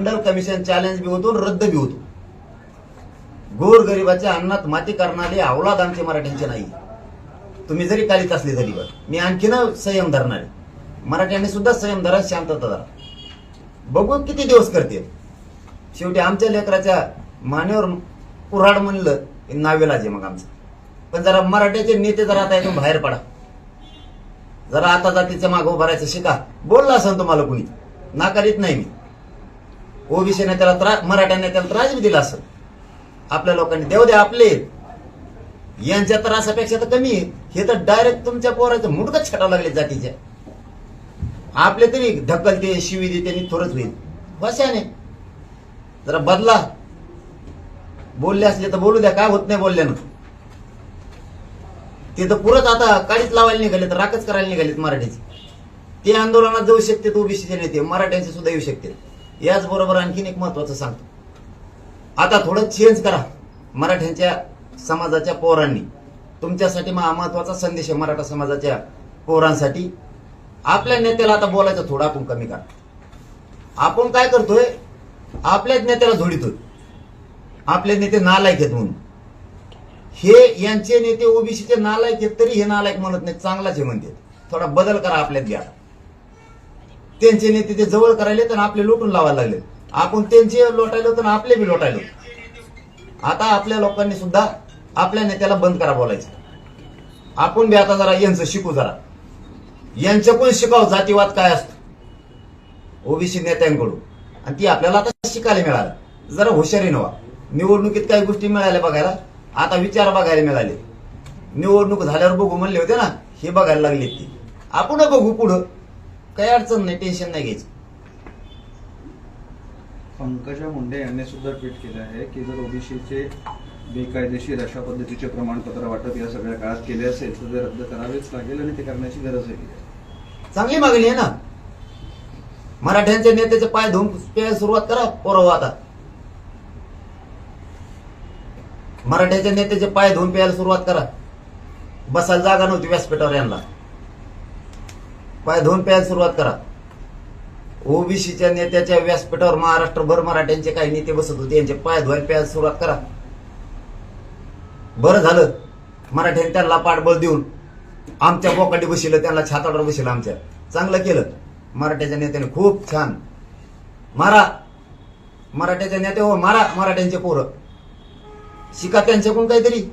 मंडल commission challenge बी होतो रद्द बी होतो. गोर गरिबाच्या अन्नात माती करणारे अवलाद आमचे मराठ्यांचे नाही. तुम्ही जरी कालीच असले तरी पण मी आणखीन संयम धरणार आहे. मराठ्यांनी सुद्धा संयम धरा शांतता धरा. बघू किती दिवस करते. शेवटी आमच्या लेकराच्या मानेवर कुऱ्हाड म्हणलं की नावेलाज आहे मग आमचं. पण जरा मराठ्याचे नेते जरा आता इथून बाहेर पडा. जरा आता जातीच्या मागं उभारायचं शिका. बोलला असं तुम्हाला कुणी. नाकारीत नाही मी. ओबीसी नेत्याला त्रास मराठा नेत्याला त्रास बी दिला असं आपल्या लोकांनी. देऊ द्या आपले. यांच्या त्रासापेक्षा तर कमी आहे. हे तर डायरेक्ट तुमच्या पोराचं मुडकच छटावं लागले जातीच्या. आपले तरी ढकलते शिवी देते थोडंच होईल. वशाने. जरा बदला. बोलले असले तर बोलू द्या काय होत नाही बोलल्यानं? ते तर पुरत आता काळीच लावायला निघालेत राखच करायला निघालेत मराठीचे. ते आंदोलनात जाऊ शकते ओबीसीचे नेते मराठ्यांचे सुद्धा येऊ शकते याचबरोबर आणखीन एक महत्वाचं सांगतो. आता थोडं चेंज करा मराठ्यांच्या समाजाच्या पोरांनी. तुमच्यासाठी महत्त्वाचा संदेश आहे मराठा समाजाच्या पोरांसाठी. आपल्या नेत्याला आता बोलायचं थोडं आपण कमी करा. आपण काय करतोय? आपल्याच नेत्याला झोडितोय आपले नेते नालायक आहेत म्हणून. हे यांचे नेते ओबीसीचे नालायक आहेत तरी हे नालायक म्हणत नाही चांगलाच हे म्हणते थोडा बदल करा आपल्यात घ्या. त्यांचे नेते ते जवळ करायले तर आपले लोटून लावायला लागले. आपण त्यांचे लोटायलो तर आपले बी लोटायलो. आता आपल्या लोकांनी सुद्धा आपल्या नेत्याला बंद करा बोलायचं. आपण बी आता जरा यांचं शिकू जरा. यांच्याकडून शिकाव जातीवाद काय असतो? ओबीसी नेत्यांकडून. आणि ती आपल्याला आता शिकायला मिळालं. जरा हुशारी नवा. निवडणुकीत काही गोष्टी मिळाल्या बघायला. आता विचार बघायला मिळाले. निवडणूक झाल्यावर बघू म्हणले होते ना हे बघायला लागले ती. आपण बघू पुढं. काही अडचण नाही टेन्शन नाही घ्यायचं. पंकजा मुंडे यांनी सुद्धा ट्विट केलं आहे की जर ओबीसीचे बेकायदेशीर अशा पद्धतीचे प्रमाणपत्र वाटप या सगळ्या काळात केले असेल तर ते रद्द करावेच लागेल आणि ते करण्याची गरज आहे. चांगली मागणी आहे ना? मराठ्यांच्या नेत्याचे पाय धुवून प्यायला सुरुवात करा पोरव आता मराठ्याच्या नेत्याचे पाय धुवून प्यायला सुरुवात करा. बसायला जागा नव्हती व्यासपीठावर यांना. पाय धुवून प्यायला सुरुवात करा. ओबीसीच्या नेत्याच्या व्यासपीठावर महाराष्ट्रभर मराठ्यांचे काही नेते बसत होते यांचे पाय धुवायला प्यायला सुरुवात करा. बरं झालं. मराठ्यांनी त्यांना पाठबळ देऊन आमच्या बोकाटी बसिलं त्यांना छाताडवर बसिलं आमच्या. चांगलं केलं. मराठ्याच्या नेत्याने खूप छान. मारा. मराठ्याच्या नेते हो मारा मराठ्यांचे पोरं. शिका त्यांच्याकडून काहीतरी.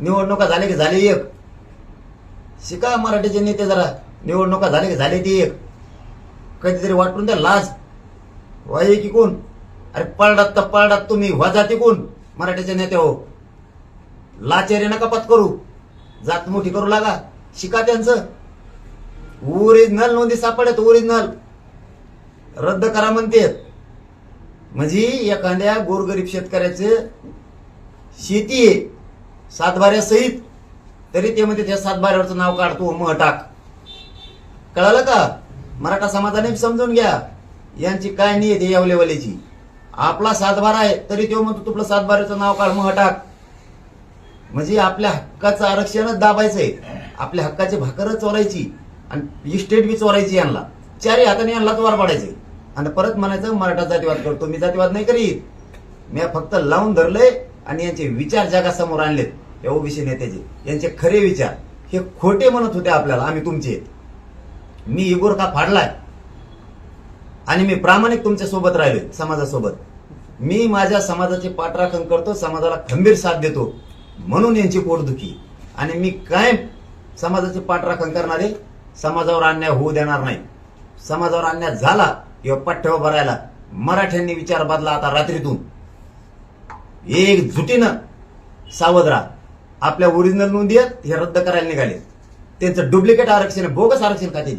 निवडणुका झाले की झाले एक. शिका मराठीचे नेते जरा. निवडणुका झाले की झाले ती एक. कधीतरी वाटून द्या लाज. वाय की कोण? अरे पळडात तर पळडात तुम्ही वाजाती कोण मराठीचे नेते हो. लाचेरी नका पत्करू जात मोठी करू लागा. शिका त्यांचं. ओरिजिनल नोंदी सापडत ओरिजिनल रद्द करा म्हणते. म्हणजे एखाद्या गोरगरीब शेतकऱ्याचे शेती आहे. सातबाऱ्यासहित. तरी ते म्हणते त्या सातबाऱ्यावरचं नाव काढतो मग टाक. कळालं का? मराठा समाजाने समजून घ्या. यांची काय नियत आहे आपला सातबारा आहे तरी तो म्हणतो तुपलं सातबाराचं नाव काढ मग हटाक. म्हणजे आपल्या हक्काचं आरक्षणच दाबायचंय. आपल्या हक्काची भाकरच चोरायची आणि इस्टेट बी चोरायची यांना. चारही हाताने यांनाच वार पाडायचे आणि परत म्हणायचं मराठा जातीवाद करतो मी जातीवाद नाही करीत. मी फक्त लावून धरलंय आणि यांचे विचार जगासमोर आणलेत. या ओबीसी नेत्याचे. यांचे खरे विचार. हे खोटे म्हणत होते आपल्याला आम्ही तुमचे. मी इगोर फाडलाय? आणि मी प्रामाणिक तुमच्यासोबत राहिले समाजासोबत. मी माझ्या समाजाचे पाठराखण करतो समाजाला खंबीर साथ देतो म्हणून यांची पोटदुखी. आणि मी कायम समाजाचे पाठराखण करणारे समाजावर अन्याय होऊ देणार नाही. समाजावर अन्याय झाला किंवा पठ्ठ्यावर भरायला मराठ्यांनी विचार बदला आता रात्रीतून. एक जुटीनं सावध राहा. आपल्या ओरिजिनल नोंदी आहेत हे रद्द करायला निघाले. त्यांचं डुप्लिकेट आरक्षण आहे, बोगस आरक्षण का ते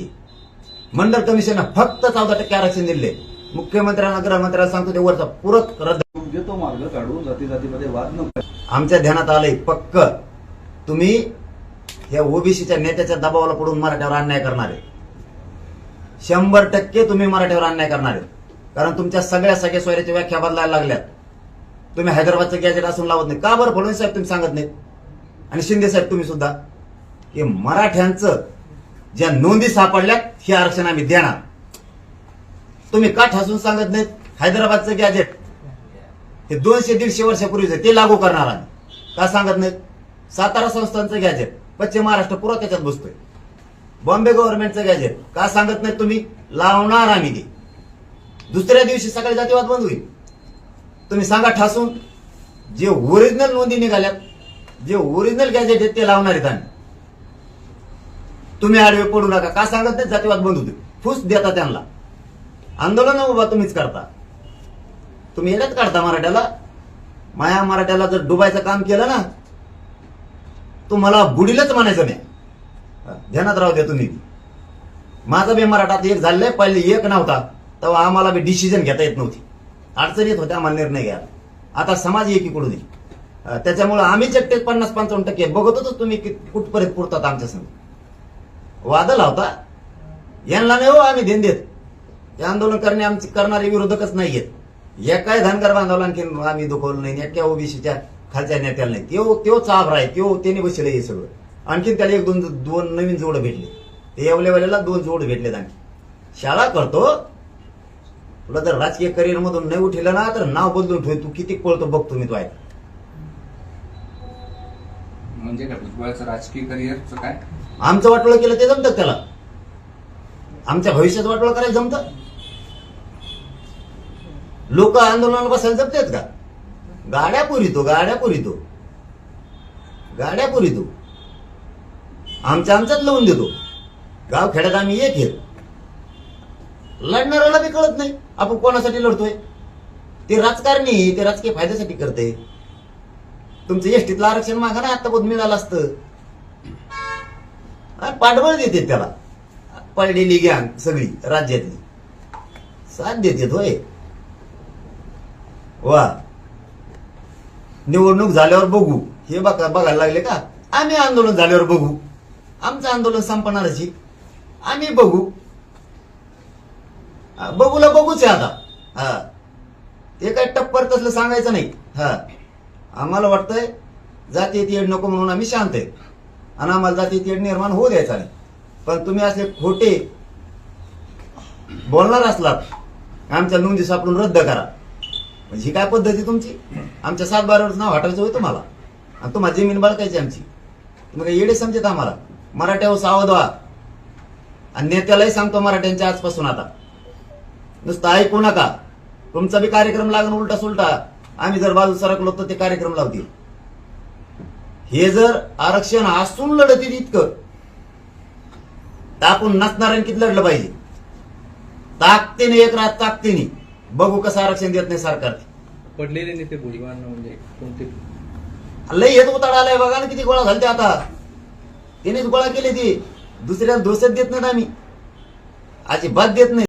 मंडळ कमिशननं फक्त चौदा टक्के आरक्षण दिले. मुख्यमंत्र्यांना गृहमंत्र्यांना सांगतो ते वरचा पुरत रद्द. योग्य तो मार्ग काढून जाती जातीमध्ये वाद न आमच्या ध्यानात आलंय पक्क. तुम्ही या ओबीसीच्या नेत्याच्या दबावाला पडून मराठ्यावर अन्याय करणार. शंभर टक्के तुम्ही मराठ्यावर अन्याय करणार. कारण तुमच्या सगळ्या सगळ्या सोयऱ्याच्या व्याख्या बदलायला लागल्यात. तुम्ही हैदराबादचं गॅजेट असून लावत नाही का बरं फडणवीस साहेब तुम्ही सांगत नाही आणि शिंदे साहेब तुम्ही सुद्धा. हे मराठ्यांचं ज्या नोंदी सापडल्यात हे आरक्षण आम्ही देणार. तुम्ही का ठासून सांगत नाहीत? हैदराबादचं गॅजेट हे दोनशे दीडशे वर्षापूर्वीचं ते लागू करणार आम्ही. का सांगत नाही सातारा संस्थांचं गॅजेट पश्चिम महाराष्ट्र पुरा त्याच्यात बसतोय. बॉम्बे गव्हर्नमेंटचं गॅजेट का सांगत नाही तुम्ही? लावणार आम्ही ते. दुसऱ्या दिवशी सकाळी जातीवाद बंद होईल. तुम्ही सांगा ठासून. जे ओरिजिनल नोंदी निघाल्यात जे ओरिजिनल गॅजेट आहेत ते लावणार आहेत आम्ही. तुम्ही आडवे पडू नका. का सांगत नाही जातीवाद बंद होते फुस देता त्यांना. आंदोलन उभा तुम्हीच करता. तुम्ही येण्यात काढता मराठ्याला. माया मराठ्याला जर डुबायचं काम केलं ना तुम्हाला बुडीलच म्हणायचं नाही ध्यानात राहू द्या तुम्ही. माझा बी मराठात एक झालेलं पहिले एक नव्हता. तेव्हा आम्हाला बी डिसिजन घेता येत नव्हती. अडचण येत होत्या आम्हाला निर्णय घ्यायला. आता समाज एकीकडून आहे. त्याच्यामुळं आम्हीच एकटे पन्नास पंचावन्न टक्के बघत होतो तुम्ही कुठपर्यंत पुरतात आमच्या संग. वाद होता. यांना नाही हो आम्ही देण देत. हे आंदोलन करणे आमचे करणारे विरोधकच नाही आहेत. एकाही धनगर बांधवला आणखी आम्ही दुखवलं नाही एका ओबीसीच्या खालच्या नेत्याला नाही. त्यो त्यो चाभरा आहे त्यो त्याने बसले हे सगळं. आणखीन त्याला एक दोन दोन नवीन जोड भेटले. ते येवलेवाल्याला दोन जोड भेटलेत आणखी. शाळा करतो. तुला जर राजकीय करिअर मधून नाही उठलं ना तर नाव बदलून ठेव. तू किती पळतो बघतो मी तो आहे म्हणजे काय भुजबळाचं राजकीय करिअरचं काय? आमचं वाटोळं केलं ते जमतं त्याला? आमच्या भविष्यात वाटोळं करायला जमतं? लोक आंदोलनाला बसायला जमतात का? गाड्या पुरितो गाड्या पुरितो. गाड्या पुरितो. आमच्या आमच्यात लावून देतो. गाव खेड्यात आम्ही एक आहे लढणाऱ्याला बी कळत नाही आपण कोणासाठी लढतोय. ते राजकारणी ते राजकीय फायद्यासाठी करते तुमचं एसटीतलं आरक्षण मागा ना आता बोध मिळालं असतं. पाठबळ देते त्याला. पडलेली गँग सगळी राज्यातली. साथ देते होय वा. निवडणूक झाल्यावर बघू. हे बघा बघायला लागले का? आम्ही आंदोलन झाल्यावर बघू. आमचं आंदोलन संपणारच आम्ही बघू. बघूला बघूच आहे आता. हा. ते काय टप्पर तसलं सांगायचं नाही. हा. आम्हाला वाटतंय जाती येड नको म्हणून आम्ही शांत आहे. आणि आम्हाला जाती निर्माण होऊ द्यायचा नाही. पण तुम्ही असे खोटे बोलणार असलात आमच्या नोंदी सापडून रद्द करा. म्हणजे ही काय पद्धती तुमची? आमच्या सात बारावर नाव हटायचं होय तुम्हाला. आणि तुम्हाला जमीन बाळकायची आमची. तुम्ही काय येडे समजत आम्हाला. मराठ्यावर सावध व्हा. आणि नेत्यालाही सांगतो मराठ्यांच्या आजपासून आता. नुसतं ऐकू नका. तुमचा बी कार्यक्रम लागून उलटा सुलटा. आम्ही जर बाजू सरकलो तर ते कार्यक्रम लावतील. हे जर आरक्षण असून लढतील इतकं तर आपण नसणाऱ्यांनी किती लढलं पाहिजे. ताकदीने एक रात ताकदीने. बघू कसं आरक्षण देत नाही सरकार. पडलेले नेते म्हणजे कोणते? लय येत उताड आलाय बघा ना किती गोळा घालते आता. त्यानेच गोळा केले ते. दुसऱ्या दोषच देत नाहीत आम्ही. अजिबात देत नाही.